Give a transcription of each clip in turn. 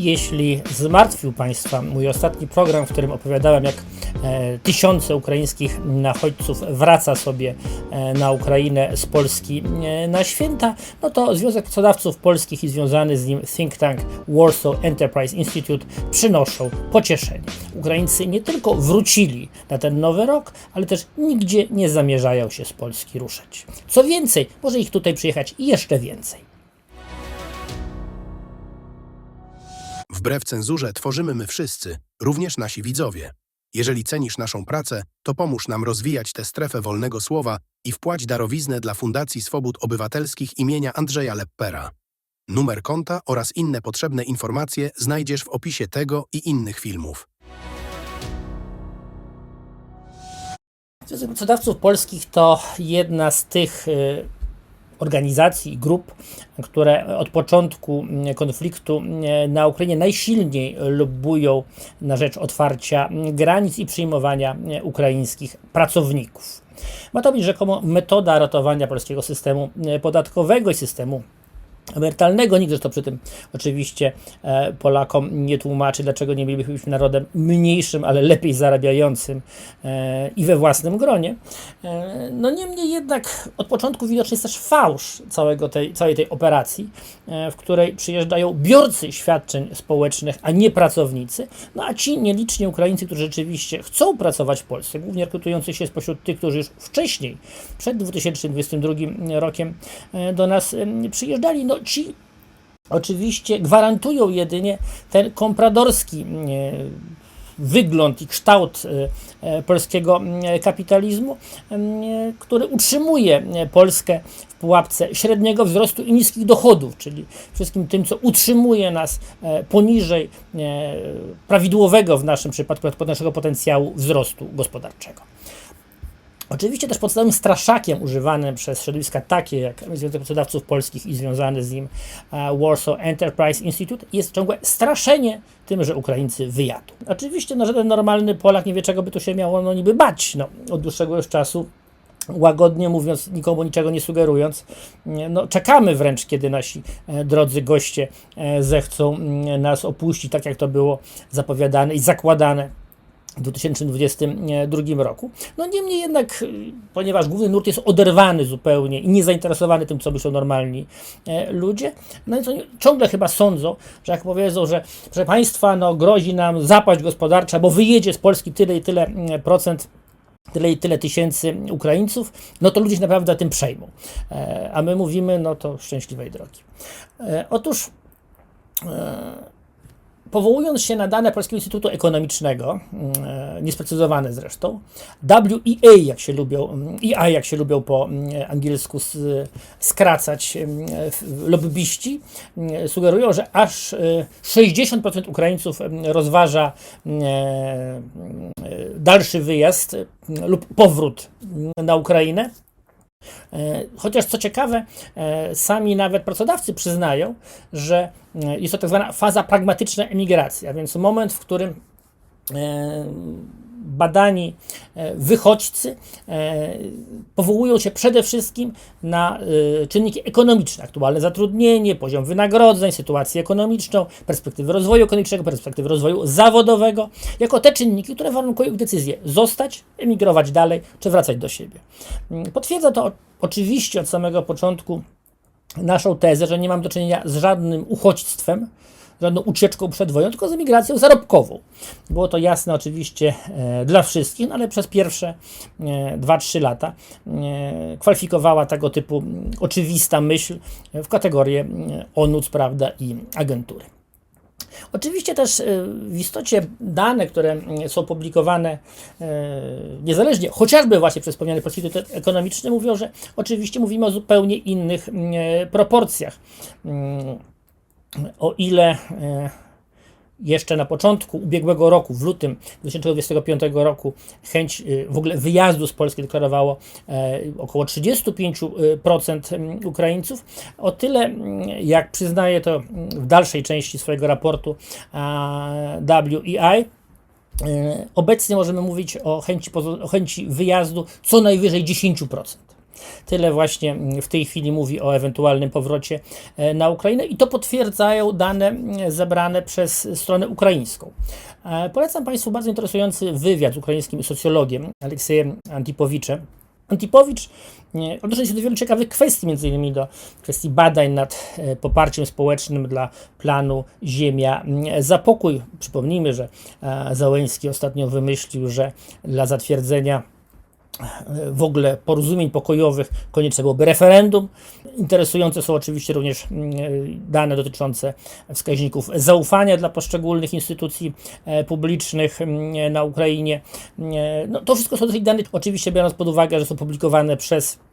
Jeśli zmartwił Państwa mój ostatni program, w którym opowiadałem, jak e, tysiące ukraińskich nachodźców wraca sobie e, na Ukrainę z Polski e, na święta, no to Związek Pracodawców Polskich i związany z nim think tank Warsaw Enterprise Institute przynoszą pocieszenie. Ukraińcy nie tylko wrócili na ten nowy rok, ale też nigdzie nie zamierzają się z Polski ruszać. Co więcej, może ich tutaj przyjechać jeszcze więcej. Wbrew cenzurze tworzymy my wszyscy, również nasi widzowie. Jeżeli cenisz naszą pracę, to pomóż nam rozwijać tę strefę wolnego słowa i wpłać darowiznę dla Fundacji Swobód Obywatelskich imienia Andrzeja Leppera. Numer konta oraz inne potrzebne informacje znajdziesz w opisie tego i innych filmów. Pracodawców Polskich to jedna z tych y, organizacji i grup, które od początku mm, konfliktu mm, na Ukrainie najsilniej lobbują na rzecz otwarcia mm, granic i przyjmowania ukraińskich pracowników. Ma to być rzekomo metoda ratowania polskiego systemu podatkowego i systemu emerytalnego. Nikt zresztą przy tym oczywiście e, Polakom nie tłumaczy, dlaczego nie mielibyśmy być narodem mniejszym, ale lepiej zarabiającym e, i we własnym gronie. E, no niemniej jednak od początku widoczny jest też fałsz całego tej, całej tej operacji, w której przyjeżdżają biorcy świadczeń społecznych, a nie pracownicy, no a ci nieliczni Ukraińcy, którzy rzeczywiście chcą pracować w Polsce, głównie rekrutujący się spośród tych, którzy już wcześniej, przed 2022 rokiem do nas przyjeżdżali, no ci oczywiście gwarantują jedynie ten kompradorski e, wygląd i kształt e, e, polskiego kapitalizmu, który utrzymuje Polskę w pułapce średniego wzrostu i niskich dochodów, czyli wszystkim tym, co utrzymuje nas poniżej prawidłowego w naszym przypadku naszego potencjału wzrostu gospodarczego. Oczywiście też podstawowym straszakiem używanym przez środowiska takie jak Związek Pracodawców Polskich i związany z nim e, Warsaw Enterprise Institute jest ciągłe straszenie tym, że Ukraińcy wyjadą. Oczywiście no, żaden normalny Polak nie wie, czego by tu się miało no, niby bać. No, od dłuższego już czasu łagodnie mówiąc, nikomu niczego nie sugerując, no, czekamy wręcz, kiedy nasi e, drodzy goście e, zechcą mm, nas opuścić, tak jak to było zapowiadane i zakładane w 2022 roku. No niemniej jednak, y, ponieważ główny nurt jest oderwany zupełnie i niezainteresowany tym, co myślą normalni e, ludzie, no i to nie- ciągle chyba sądzą, że jak powiedzą, że proszę Państwa, no grozi nam zapaść gospodarcza, bo wyjedzie z Polski tyle i tyle mm, procent tyle i tyle tysięcy Ukraińców, no to ludzie się naprawdę tym przejmą. E, A my mówimy, no to szczęśliwej drogi. E, Otóż e, powołując się na dane Polskiego Instytutu Ekonomicznego, e, niesprecyzowane zresztą, WEA, jak się lubią, mm, EI, jak się lubią po mm, angielsku skracać mm, lobbyści, mm, sugerują, że aż e, 60% Ukraińców mm, rozważa mm, e, mm, dalszy wyjazd mm, lub powrót mm, na Ukrainę. E, Chociaż co ciekawe, e, sami nawet pracodawcy przyznają, że e, jest to tak zwana faza pragmatyczna emigracji, a więc moment, w którym badani e, wychodźcy e, powołują się przede wszystkim na e, czynniki ekonomiczne, aktualne zatrudnienie, poziom wynagrodzeń, sytuację ekonomiczną, perspektywy rozwoju ekonomicznego, perspektywy rozwoju zawodowego, jako te czynniki, które warunkują ich decyzję zostać, emigrować dalej, czy wracać do siebie. Mm, Potwierdza to oczywiście od samego początku naszą tezę, że nie mam do czynienia z żadnym uchodźstwem, żadną ucieczką przed wojną, tylko z emigracją zarobkową. Było to jasne oczywiście e, dla wszystkich, no ale przez pierwsze e, 2-3 lata e, kwalifikowała tego typu oczywista myśl w kategorię ONUC, prawda, i agentury. Oczywiście też w istocie dane, które są publikowane niezależnie, chociażby właśnie przez wspomniany Polski Instytut Ekonomiczny, mówią, że oczywiście mówimy o zupełnie innych proporcjach. O ile e, jeszcze na początku ubiegłego roku, w lutym 2025 roku, chęć y, w ogóle wyjazdu z Polski deklarowało e, około 35% mm, Ukraińców. O tyle, jak przyznaje to w dalszej części swojego raportu WEI, e, obecnie możemy mówić o chęci, o chęci wyjazdu co najwyżej 10%. Tyle właśnie w tej chwili mówi o ewentualnym powrocie e, na Ukrainę i to potwierdzają dane mm, zebrane przez stronę ukraińską. E, Polecam Państwu bardzo interesujący wywiad z ukraińskim socjologiem Aleksiejem Antipowiczem. Antipowicz e, odnosi się do wielu ciekawych kwestii, innymi do kwestii badań nad e, poparciem społecznym dla planu Ziemia mm, za pokój. Przypomnijmy, że Załęski ostatnio wymyślił, że dla zatwierdzenia w ogóle porozumień pokojowych konieczne byłoby referendum. Interesujące są oczywiście również mm, dane dotyczące wskaźników zaufania dla poszczególnych instytucji e, publicznych mm, na Ukrainie. E, No, to wszystko są dosyć dane, oczywiście biorąc pod uwagę, że są publikowane przez e,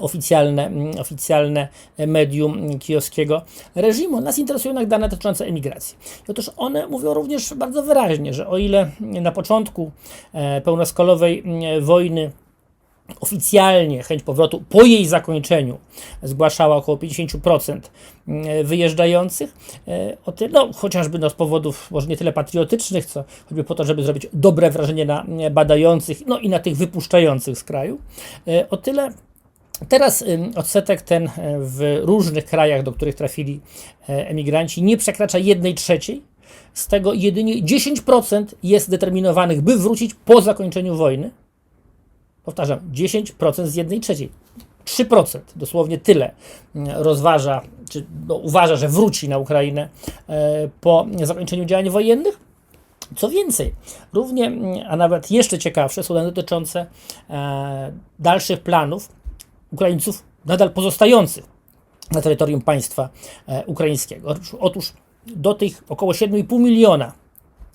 oficjalne, mm, oficjalne medium kijowskiego reżimu. Nas interesują jednak dane dotyczące emigracji. Otóż one mówią również bardzo wyraźnie, że o ile na początku e, pełnoskalowej mm, wojny oficjalnie chęć powrotu po jej zakończeniu zgłaszała około 50% mm, wyjeżdżających. E, O tyle, no, chociażby no, z powodów może nie tyle patriotycznych, co choćby po to, żeby zrobić dobre wrażenie na badających, no i na tych wypuszczających z kraju. E, O tyle Teraz odsetek ten e, w różnych krajach, do których trafili e, emigranci, nie przekracza 1 trzeciej. Z tego jedynie 10% jest determinowanych, by wrócić po zakończeniu wojny. Powtarzam, 10% z 1 trzeciej. 3%, dosłownie tyle, mm, rozważa, czy no, uważa, że wróci na Ukrainę e, po zakończeniu działań wojennych. Co więcej, równie, mm, a nawet jeszcze ciekawsze są dane dotyczące dalszych planów Ukraińców nadal pozostających na terytorium państwa e, ukraińskiego. Otóż, do tych około 7,5 miliona,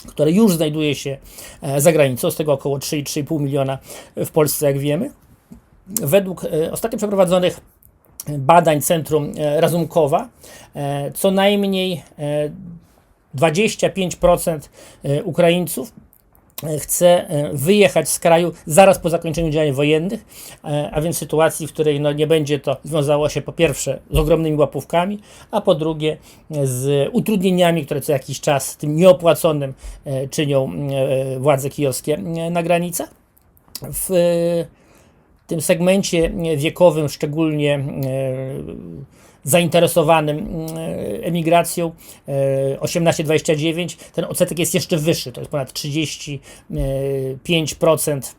które już znajduje się e, za granicą, z tego około 3,5 miliona w Polsce, jak wiemy, według e, ostatnio przeprowadzonych badań Centrum Razumkowa, co najmniej e, 25% e, Ukraińców chce e, wyjechać z kraju zaraz po zakończeniu działań wojennych, e, a więc sytuacji, w której no, nie będzie to wiązało się po pierwsze z ogromnymi łapówkami, a po drugie e, z utrudnieniami, które co jakiś czas tym nieopłaconym e, czynią e, władze kijowskie e, na granicach. W e, tym segmencie wiekowym, szczególnie e, zainteresowanym e, emigracją e, 18-29, ten odsetek jest jeszcze wyższy, to jest ponad 35%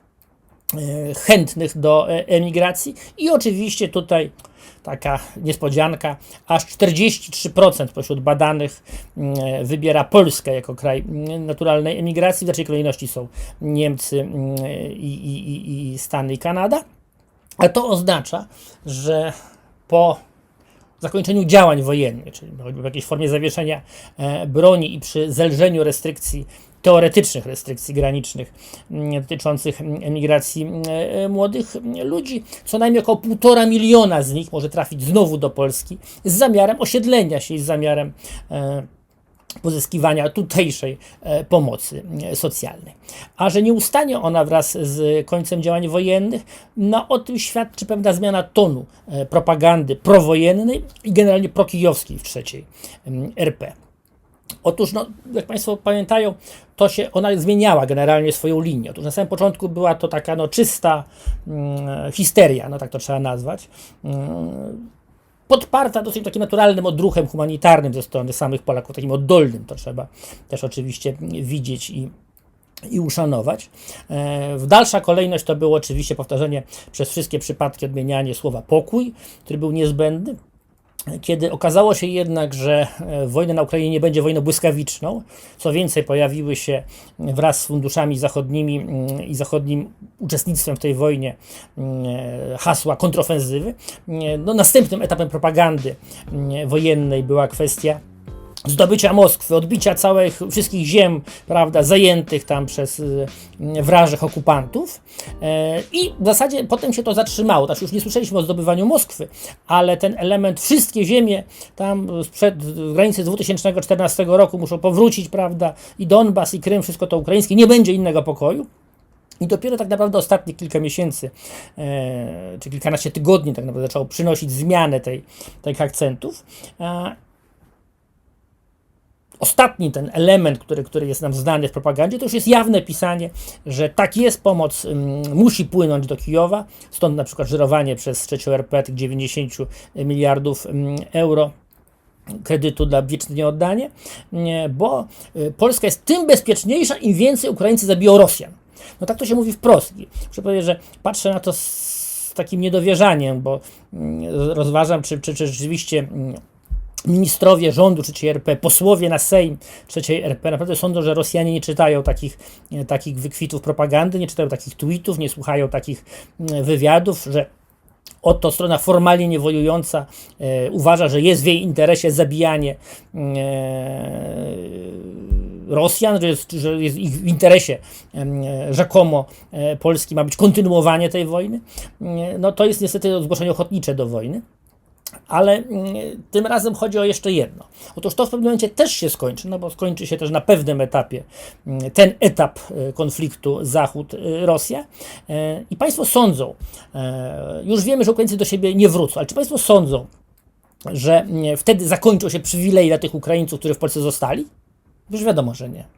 e, chętnych do e, emigracji i oczywiście tutaj taka niespodzianka, aż 43% pośród badanych mm, wybiera Polskę jako kraj mm, naturalnej emigracji. W dalszej kolejności są Niemcy mm, i, i- i Stany i Kanada. A to oznacza, że po zakończeniu działań wojennych, czyli choćby w jakiejś formie zawieszenia e, broni i przy zelżeniu restrykcji, teoretycznych restrykcji granicznych mm, dotyczących mm, emigracji mm, e, młodych ludzi, co najmniej około półtora miliona z nich może trafić znowu do Polski z zamiarem osiedlenia się i z zamiarem e, pozyskiwania tutejszej e, pomocy e, socjalnej. A że nie ustanie ona wraz z końcem działań wojennych, no o tym świadczy pewna zmiana tonu e, propagandy prowojennej i generalnie prokijowskiej w trzeciej RP. Otóż, no, jak Państwo pamiętają, to się ona zmieniała generalnie swoją linię. Otóż na samym początku była to taka no, czysta mm, histeria, no tak to trzeba nazwać. Mm, podparta dosyć takim naturalnym odruchem humanitarnym ze strony samych Polaków, takim oddolnym, to trzeba też oczywiście widzieć i, i uszanować. E, W dalsza kolejność to było oczywiście powtarzanie przez wszystkie przypadki odmienianie słowa pokój, który był niezbędny. Kiedy okazało się jednak, że e, wojna na Ukrainie nie będzie wojną błyskawiczną, co więcej, pojawiły się wraz z funduszami zachodnimi mm, i zachodnim uczestnictwem w tej wojnie mm, e, hasła kontrofensywy, mm, no, następnym etapem propagandy wojennej była kwestia zdobycia Moskwy, odbicia całych, wszystkich ziem, prawda, zajętych tam przez y, wrażych okupantów. E, I w zasadzie potem się to zatrzymało. Znaczy już nie słyszeliśmy o zdobywaniu Moskwy, ale ten element, wszystkie ziemie tam sprzed granicy 2014 roku muszą powrócić, prawda, i Donbas, i Krym, wszystko to ukraińskie, nie będzie innego pokoju. I dopiero tak naprawdę ostatnie kilka miesięcy, e, czy kilkanaście tygodni tak naprawdę zaczęło przynosić zmianę tej, tych akcentów. E, ostatni ten element, który, który jest nam znany w propagandzie, to już jest jawne pisanie, że tak jest, pomoc ym, musi płynąć do Kijowa, stąd na przykład żyrowanie przez trzecią RP tych 90 miliardów ym, euro kredytu dla wieczne nieoddanie, nie, bo y, Polska jest tym bezpieczniejsza, im więcej Ukraińcy zabiją Rosjan. No tak to się mówi wprost. Muszę powiedzieć, że patrzę na to z takim niedowierzaniem, bo mm, rozważam, czy, czy, czy rzeczywiście mm, ministrowie rządu III RP, posłowie na Sejm III RP naprawdę sądzą, że Rosjanie nie czytają takich, e, takich wykwitów propagandy, nie czytają takich tweetów, nie słuchają takich mm, wywiadów, że oto strona formalnie niewojująca e, uważa, że jest w jej interesie zabijanie e, Rosjan, że jest, że jest ich w interesie e, rzekomo e, Polski ma być kontynuowanie tej wojny, e, no to jest niestety zgłoszenie ochotnicze do wojny. Ale mm, tym razem chodzi o jeszcze jedno. Otóż to w pewnym momencie też się skończy, no bo skończy się też na pewnym etapie mm, ten etap e, konfliktu Zachód-Rosja. I Państwo sądzą, e, już wiemy, że Ukraińcy do siebie nie wrócą, ale czy Państwo sądzą, że mm, wtedy zakończą się przywileje dla tych Ukraińców, którzy w Polsce zostali? Już wiadomo, że nie.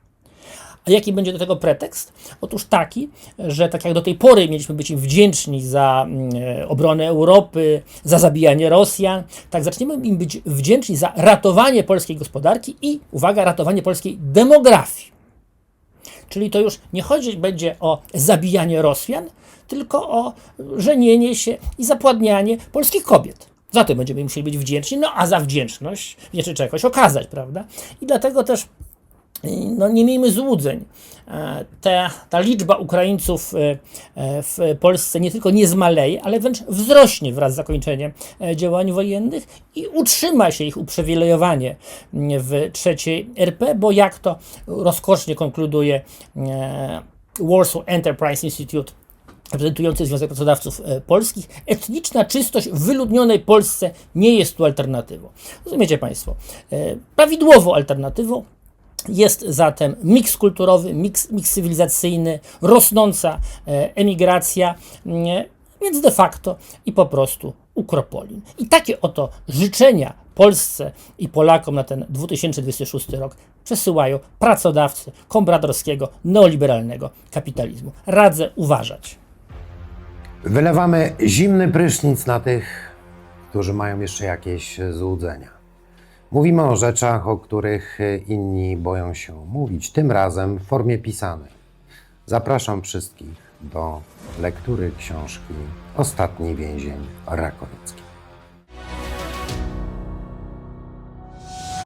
A jaki będzie do tego pretekst? Otóż taki, że tak jak do tej pory mieliśmy być im wdzięczni za mm, e, obronę Europy, za zabijanie Rosjan, tak zaczniemy im być wdzięczni za ratowanie polskiej gospodarki i, uwaga, ratowanie polskiej demografii. Czyli to już nie chodzi będzie o zabijanie Rosjan, tylko o żenienie się i zapładnianie polskich kobiet. Za to będziemy musieli być wdzięczni, no a za wdzięczność wdzięczy czegoś okazać, prawda? I dlatego też no nie miejmy złudzeń. E, Ta, liczba Ukraińców e, e, w Polsce nie tylko nie zmaleje, ale wręcz wzrośnie wraz z zakończeniem działań wojennych i utrzyma się ich uprzywilejowanie mm, w trzeciej RP, bo jak to rozkosznie konkluduje Warsaw Enterprise Institute, reprezentujący Związek Pracodawców Polskich, etniczna czystość w wyludnionej Polsce nie jest tu alternatywą. Rozumiecie Państwo? Prawidłową alternatywą jest zatem miks kulturowy, miks, miks cywilizacyjny, rosnąca e, emigracja, więc de facto i po prostu ukropolin. I takie oto życzenia Polsce i Polakom na ten 2026 rok przesyłają pracodawcy kompradorskiego, neoliberalnego kapitalizmu. Radzę uważać. Wylewamy zimny prysznic na tych, którzy mają jeszcze jakieś złudzenia. Mówimy o rzeczach, o których inni boją się mówić, tym razem w formie pisanej. Zapraszam wszystkich do lektury książki Ostatni więzień Rakowiecki.